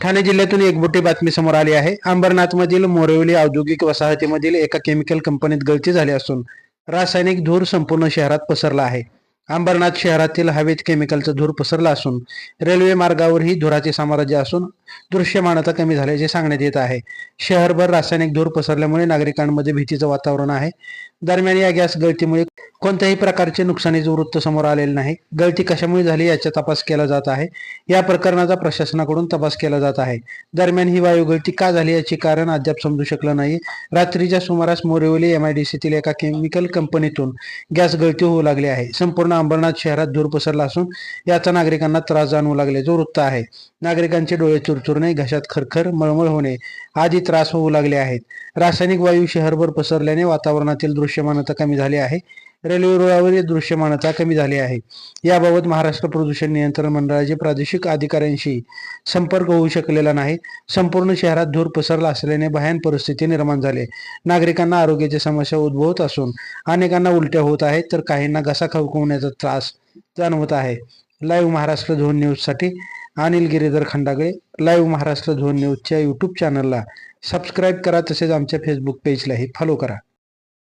ठाणे जिल्ह्यातून एक मोठी बातमी समोर आली आहे. अंबरनाथमधील मोरवली औद्योगिक वसाहतीमधील एका केमिकल कंपनीत गळती झाली असून रासायनिक धूर संपूर्ण शहरात पसरला आहे. अंबरनाथ शहरातील हवेत केमिकलचा धूर पसरला असून रेल्वे मार्गावरही धुराचे साम्राज्य असून दृश्यमानता कमी झाल्याचे सांगण्यात येत आहे. शहरभर रासायनिक धूर पसरल्यामुळे नागरिकांमध्ये भीतीचं वातावरण आहे. दरम्यान या गॅस गळतीमुळे कोणत्याही प्रकारचे नुकसानीचे वृत्त समोर आलेले नाही. गळती कशामुळे झाली याचा तपास केला जात आहे. या प्रकरणाचा प्रशासनाकडून तपास केला जात आहे. दरम्यान ही वायू गळती का झाली याचे कारण अद्याप समजू शकलं नाही. रात्रीच्या सुमारास मोरिवली एमआयडीसीतील एका केमिकल कंपनीतून गॅस गळती होऊ लागली आहे. संपूर्ण अंबरनाथ शहरात धूर पसरला असून याचा नागरिकांना त्रास जाणवू लागल्याचे वृत्त आहे. नागरिकांचे डोळे चुर चुरचुरणे घशात खरखर मळमळ होणे आदी त्रास होऊ लागले आहेत. रासायनिक वायू शहरभर पसरल्याने वातावरणातील दृश्यमानता कमी झाली आहे. रेल्वे रुळावरील दृश्यमानता कमी झाली आहे. याबाबत महाराष्ट्र प्रदूषण नियंत्रण मंडळाचे प्रादेशिक अधिकाऱ्यांशी संपर्क होऊ शकलेला नाही. संपूर्ण शहरात धूर पसरला असल्याने भयान परिस्थिती निर्माण झाली. नागरिकांना आरोग्याच्या समस्या उद्भवत असून अनेकांना उलट्या होत आहेत तर काहींना घसा खवकवण्याचा त्रास जाणवत आहे. लाईव्ह महाराष्ट्र झोन न्यूजसाठी अनिल गिरीधर खंडागळे लाईव्ह महाराष्ट्र झोन न्यूजच्या यूट्यूब चॅनलला सबस्क्राईब करा तसेच आमच्या फेसबुक पेजलाही फॉलो करा.